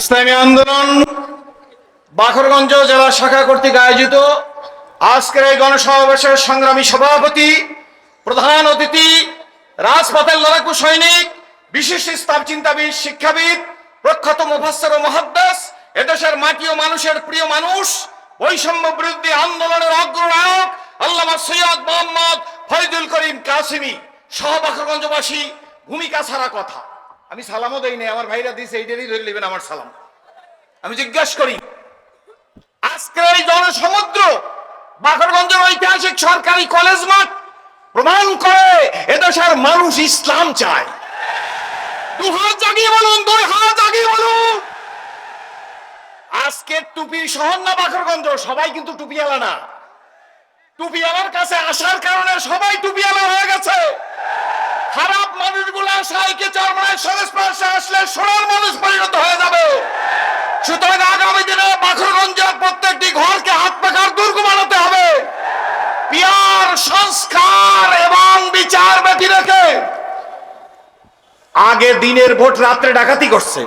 ইসলামী আন্দোলন বাখরগঞ্জ জেলা শাখা কর্তৃক আয়োজিত আজকের এই গণসমাবেশের সংগ্রামী সভাপতি, প্রধান অতিথি, রাজপথের লড়াকু সৈনিক, বিশিষ্ট ইসলাম চিন্তাবিদ, শিক্ষাবিদ, প্রখ্যাত মুফাসসর ও মুহাদ্দিস, এদেশের মাটি ও মানুষের প্রিয় মানুষ, বৈষম্য বিরুদ্ধে আন্দোলনের অগ্রনায়ক আল্লামা সৈয়দ মোহাম্মদ ফরিদুল করিম কাসিমি, সহ বাখরগঞ্জবাসী, ভূমিকা ছাড়া কথা। আমি সালামও দেই নাই, আমার ভাইরা দিছে, এইটারই ধরে নেবেন আমার সালাম। আমি জিজ্ঞেস করি, আজকের এই জনসমুদ্র, বাকরগঞ্জের ঐতিহাসিক সরকারি কলেজ মাঠ প্রমাণ করে এদেশের মানুষ ইসলাম চায়। দু হাত জাগিয়ে বলুন দুই হাত জাগিয়ে বলুন। আজকে টুপির শহর না বাকরগঞ্জ? সবাই কিন্তু টুপিওয়ালা না। টুপিওয়ালার কাছে আসার কারণে সবাই টুপিওয়ালা হয়ে গেছে। আগে দিনের ভোট রাত্রে ডাকাতি করছে।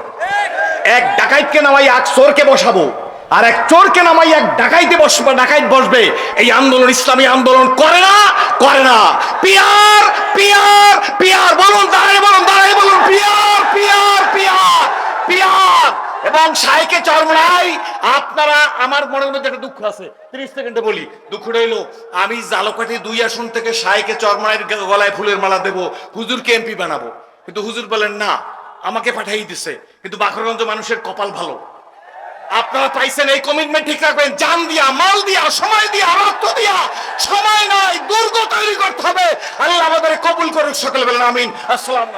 এক ডাকাইতকে নামাই এক চোরকে বসাবো, আর এক চোরকে নামাই এক ডাকাইতে বসবে ডাকাইত বসবে। এই আন্দোলন ইসলামী আন্দোলন করে না করে না। পিয়ার পিয়ার পিয়ার বলুন দাঁড়াই বলুন দাঁড়াই বলুন পিয়ার পিয়ার পিয়ার পিয়ার আপনারা আমার মনের মধ্যে একটা দুঃখ আছে, তিরিশ সেকেন্ডে বলি, দুঃখটা হইল, আমি জালকাঠি দুই আসন থেকে গলায় ফুলের মালা দেবো, হুজুরকে এমপি বানাবো। কিন্তু হুজুর বলেন, না, আমাকে পাঠাই দিছে, কিন্তু বাকরগঞ্জ মানুষের কপাল ভালো। আপনারা পাইছেন এই কমিটমেন্ট ঠিক রাখবেন, জান দিয়া, মাল দিয়া, সময় দিয়া, রক্ত দিয়া, সময় নয় দুর্গ তৈরি করতে হবে। আল্লাহ আমাদের কবুল করুক, সকলে আমিন। আসসালাম